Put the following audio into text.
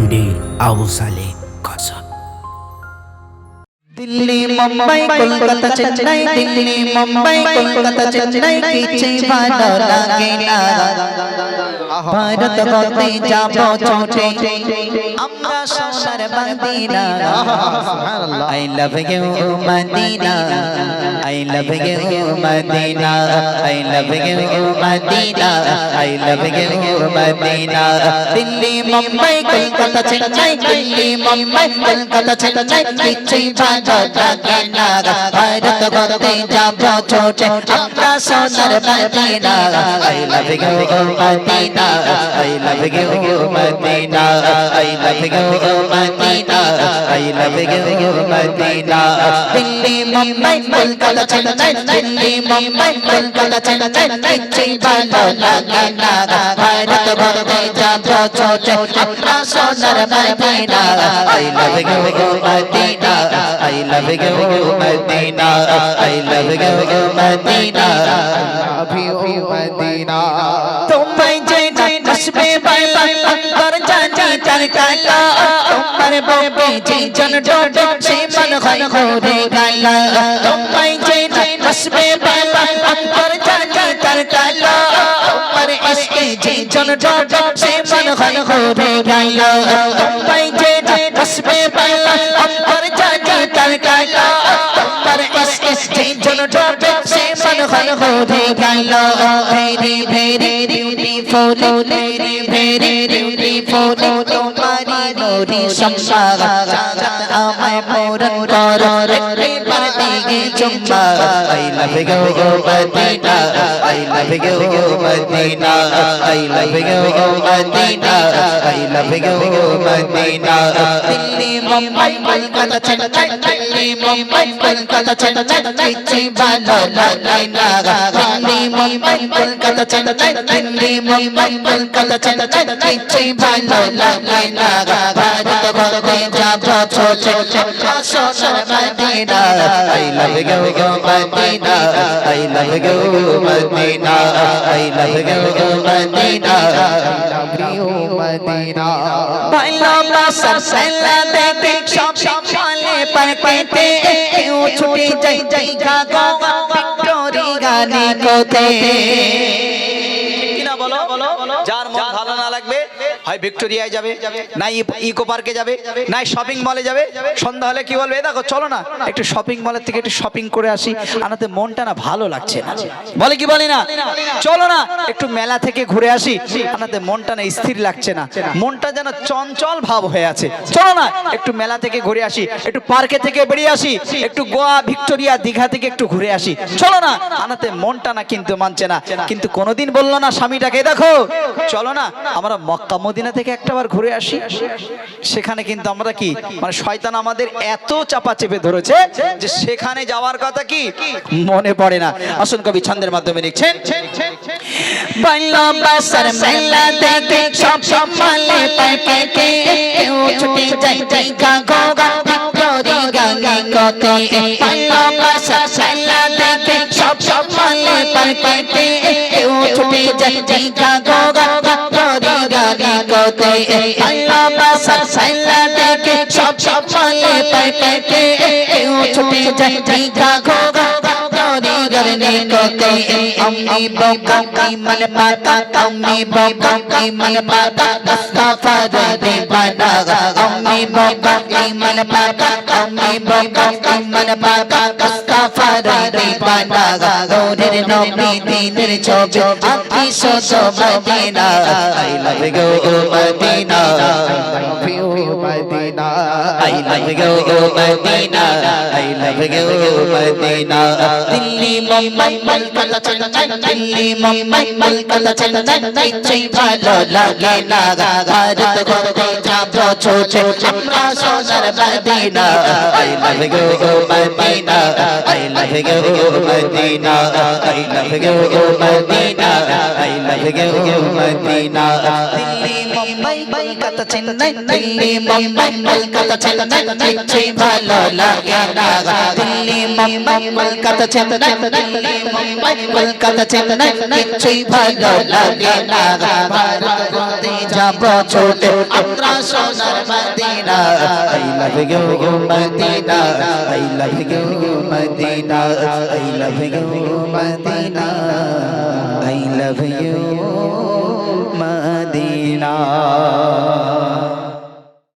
MD Abu সালে কাসা দিল্লি, মুম্বাই, কলকাতা, চেন্নাই, দিল্লি, মুম্বাই, কলকাতা, চেন্নাই কিছুই ভালো লাগে না। ভারত গতে যাব ছোটে আমরা সোনার Medina I love you Medina I love you Medina I love you Medina I love you Medina Delhi Mumbai Kolkata Chennai Delhi Mumbai Kolkata Chennai কিছুই ভালো লাগে না ভারত গতে যাব ছোটে আমরা সোনার Medina I love you Medina I love you, Medina. I love you, Medina. I love you, Medina. Delhi Mumbai Kolkata Chennai Delhi Mumbai Kolkata Chennai কিছুই ভালো লাগে না ভারত ভরতে যাব ছোটে আমরা সোনার Medina I love you, Medina. I love you, Medina. I love you, Medina. তোমায় যে আসবে অন্তর জানি তার কালা তোমার ববে যে জন ডোডো সে মন হয় ঘুরে গালা তোমায় যে আসবে অন্তর জানি তার কালা তোমার ইশকে যে জন ডোডো সে মন হয় ঘুরে গালা তোমায় যে আসবে অন্তর জানি তার কালা তোমার ইশকে যে জন ডোডো সে মন হয় ঘুরে very very beautiful, very, very beautiful. তোমারি নোরি সম্মাগ আমায় পূরণ করো একবার দিগে চুম্মা I love you, Medina. I love you, Medina. I love you, Medina. I love you, Medina. Delhi Mumbai Kolkata Chennai Delhi Mumbai Kolkata Chennai কিছুই ভালো না দিল্লি মুম্বাই কলকাতা চেন্নাই দিল্লি মুম্বাই কলকাতা চেন্নাই কিছুই ভালো লাগে না ভারত ভরতে যাব Medina love you Medina I love you Medina ভালোবাসার সেলা দেখে সব সকালে পাইতে কেউ ছুটে যাই যাই গা গো বলো কিনা বলো? যার মন ভালো না লাগবে হয় ভিক্টোরিয়ায় যাবে, নাই ইকো পার্কে যাবে, নাই শপিং মলে যাবে। সন্ধ্যা হলে কি বলবে? "এ দেখো, চলো না, একটু শপিং মলের থেকে একটু শপিং করে আসি। আনাতে মনটা না ভালো লাগছে না। বলে কি বলে না? চলো না, একটু মেলা থেকে ঘুরে আসি। আনাতে মনটা না স্থির লাগছে না। মনটা যেন চঞ্চল ভাব হয়ে আছে। চলো না, একটু মেলা থেকে ঘুরে আসি। একটু পার্কে থেকে বেরিয়ে আসি। একটু গোয়া, ভিক্টোরিয়া, দীঘা থেকে একটু ঘুরে আসি। চলো না আনাতে মনটা না কিন্তু মানছে না। কিন্তু কোনোদিন বলল না স্বামীটাকে দেখো, চলো না, আমরা মক্কা মদিনা থেকে একটাবার ঘুরে আসি। সেখানে কিন্তু আমরা কি মানে শয়তান আমাদের এত চাপা চেপে ধরেছে যে সেখানে যাওয়ার কথা কি মনে পড়ে না। আসুন কবি ছন্দের মাধ্যমে লিখছেন দেখে সব কোতে ভালোবাসার মেলা সব সমালে পাইতে ছুটে যাই যাই গা গো কোতে ভালোবাসার মেলা দেখে সব পাইতে কেউ ছুটে যাই যাই গা करने को कहीं अम्मी बोका की मन पाता अम्मी बोका की मन पाता उसका फरदे बना अम्मी बोका की मन पाता अम्मी बोका की मन पाता उसका फरदे बना गोरे नबी दीनर छोजो अपनी सोचो Medina I love you Medina I love you Medina I love you Medina I love you Medina Delhi Mumbai Kolkata Chennai Delhi Mumbai Kolkata Chennai কিছুই ভালো লাগে না ভারত ঘুরতে যাব ছোট আমরা সোনার মদিনা, আই দিল্লি কলকাতা চেন্নাই দিল্লি মুম্বাই কলকাতা চেন্নাই কিছুই ভালো লাগে না দিল্লি মুম্বাই কলকাতা চেন্নাই দিল্লি মুম্বাই কলকাতা চেন্নাই কিছুই ভালো লাগে না ভারত যাব ছোটে আমরা সোনার Medina I love you Medina I love you Medina I love you Medina I love you Medina